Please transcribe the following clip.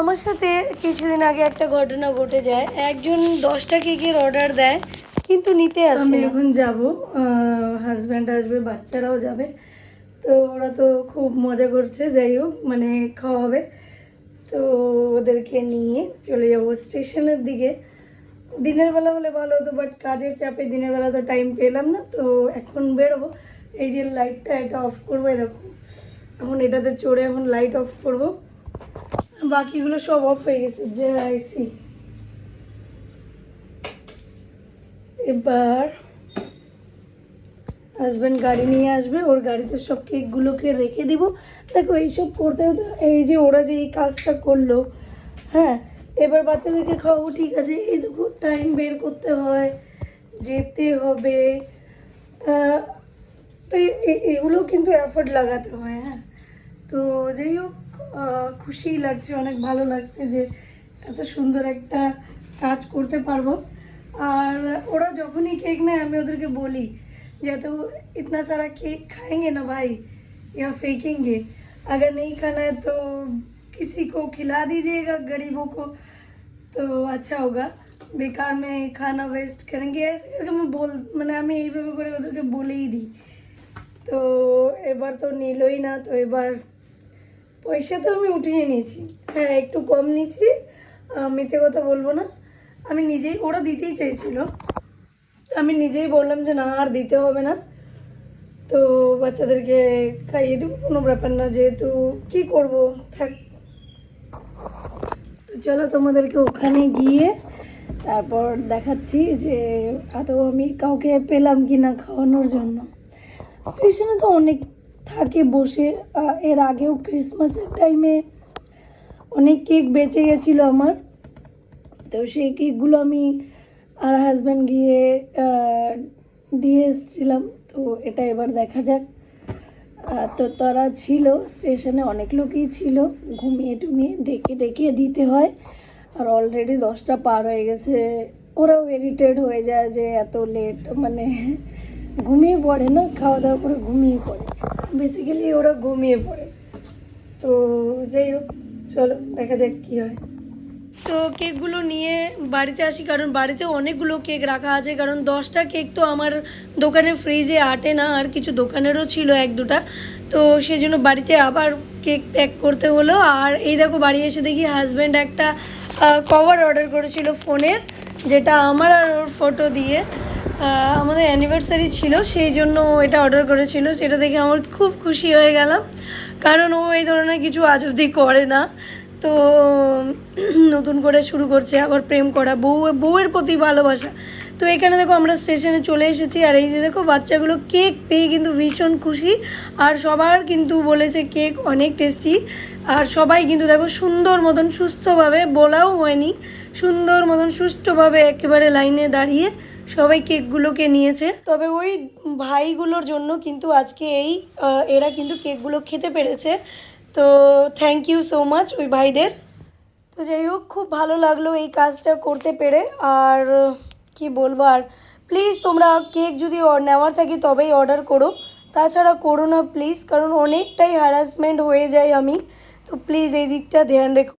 আমার সাথে কিছুদিন আগে একটা ঘটনা ঘটে যায়। একজন দশটা কেকের অর্ডার দেয় কিন্তু নিতে আসে আমি এখন যাব হাজব্যান্ড আসবে বাচ্চারাও যাবে তো ওরা তো খুব মজা করছে যাই হোক মানে খাওয়াবে তো ওদেরকে নিয়ে চলে যাব স্টেশনের দিকে। দিনের বেলা হলে ভালো হতো বাট কাজের চাপে দিনের বেলা তো টাইম পেলাম না তো এখন বেরোবো। এই যে লাইটটা এটা অফ করব দেখো। এখন এটাতে চড়ে এখন লাইট অফ করব। বাকিগুলো সব অফ হয়ে গেছে। যে আইসি এবার হাজব্যান্ড গাড়ি নিয়ে আসবে, ওর গাড়িতে সব কেকগুলোকে রেখে দিব। দেখো, এইসব করতে হতে, এই যে ওরা যে এই কাজটা করল হ্যাঁ? এবার বাচ্চাদেরকে খাওয়াবো, ঠিক আছে? এই দেখো টাইম বের করতে হয়, যেতে হবে। তো এগুলো কিন্তু এফোর্ট লাগাতে হয় হ্যাঁ? তো যাই হোক আহ, খুশিই লাগছে অনেক ভালো লাগছে যে এত সুন্দর একটা কাজ করতে পারবো আর ওরা যখনই কেক নেয় আমি ওদেরকে বলি যে तो इतना सारा केक खाएंगे ना भाई या फेंकेंगे अगर नहीं खाना है तो किसी को खिला दीजिएगा गरीबों को तो अच्छा होगा বেকার में खाना वेस्ट करेंगे ऐसे करके मैं बोल মানে আমি এইভাবে করে ওদেরকে বলেই দিই তো এবার তো নিলই না তো এবার পয়সা তো আমি উঠিয়ে নিয়েছি। হ্যাঁ একটু কম নিয়েছি মিথ্যে কথা বলব না। আমি নিজেই, ওরা দিতেই চাইছিল আমি নিজেই বললাম যে, না, আর দিতে হবে না। তো বাচ্চাদেরকে খাইয়ে দেবো, কোনো ব্যাপার না, যেহেতু কি করব? থাক। চলো তোমাদেরকে ওখানে গিয়ে তারপর দেখাচ্ছি যে, আদৌ আমি কাউকে পেলাম কি না খাওয়ানোর জন্য। স্টেশনে তো অনেক থাকে বসে। এর আগেও ক্রিসমাসের টাইমে অনেক কেক বেঁচে গেছিল আমার। তো সেই কেকগুলো আমি আর হাজব্যান্ড গিয়ে দিয়ে এসেছিলাম। তো এটা এবার দেখা যাক। তো তারা ছিল স্টেশনে অনেক লোকই ছিল। ঘুমিয়ে টুমিয়ে ডেকে ডেকে দিতে হয়। আর অলরেডি দশটা পার হয়ে গেছে। ওরাও ইরিটেড হয়ে যায় যে এত লেট মানে ঘুমিয়ে পড়ে না? খাওয়া দাওয়া করে ঘুমিয়ে পড়ে। বেসিক্যালি ওরা ঘুমিয়ে পড়ে। তো যাই হোক, চলো, দেখা যাক কী হয়। তো কেকগুলো নিয়ে বাড়িতে আসি, কারণ বাড়িতে অনেকগুলো কেক রাখা আছে, কারণ দশটা কেক তো আমার দোকানে ফ্রিজে আটে না, আর কিছু দোকানেরও ছিল এক দুটা। তো সেই জন্য বাড়িতে আবার কেক প্যাক করতে হলো। আর এই দেখো, বাড়ি এসে দেখি হাজব্যান্ড একটা কভার অর্ডার করেছিল ফোনের, যেটা আমার আর ওর ফটো দিয়ে। আমাদের অ্যানিভার্সারি ছিল, সেই জন্য এটা অর্ডার করেছিল, সেটা দেখে আমার খুব খুশি হয়ে গেলাম। কারণ ও এই ধরনের কিছু আজ অবধি করে না। তো, নতুন করে শুরু করছে আবার প্রেম করা, বউ, বউয়ের প্রতি ভালোবাসা। তো এখানে দেখো আমরা স্টেশনে চলে এসেছি, আর এই যে দেখো বাচ্চাগুলো কেক পেয়ে কিন্তু ভীষণ খুশি। আর সবার কিন্তু বলেছে কেক অনেক টেস্টি আর সবাই কিন্তু দেখো সুন্দর মতন সুস্থভাবে, বলাও হয়নি। সুন্দর মতন, সুষ্ঠুভাবে একেবারে লাইনে দাঁড়িয়ে সবাই কেকগুলোকে নিয়েছে। তবে ওই ভাইগুলোর জন্য কিন্তু আজকে এই এরা কিন্তু কেকগুলো খেতে পেরেছে। তো থ্যাংক ইউ সো মাচ ওই ভাইদের। তো যাই হোক, খুব ভালো লাগল এই কাজটা করতে পেরে। আর কি বলব, আর প্লিজ তোমরা কেক যদি নেওয়ার থাকে তবেই অর্ডার করো। তাছাড়া করো না প্লিজ কারণ অনেকটাই হ্যারাসমেন্ট হয়ে যায় আমি। তো প্লিজ এই দিকটা ধ্যান রেখো।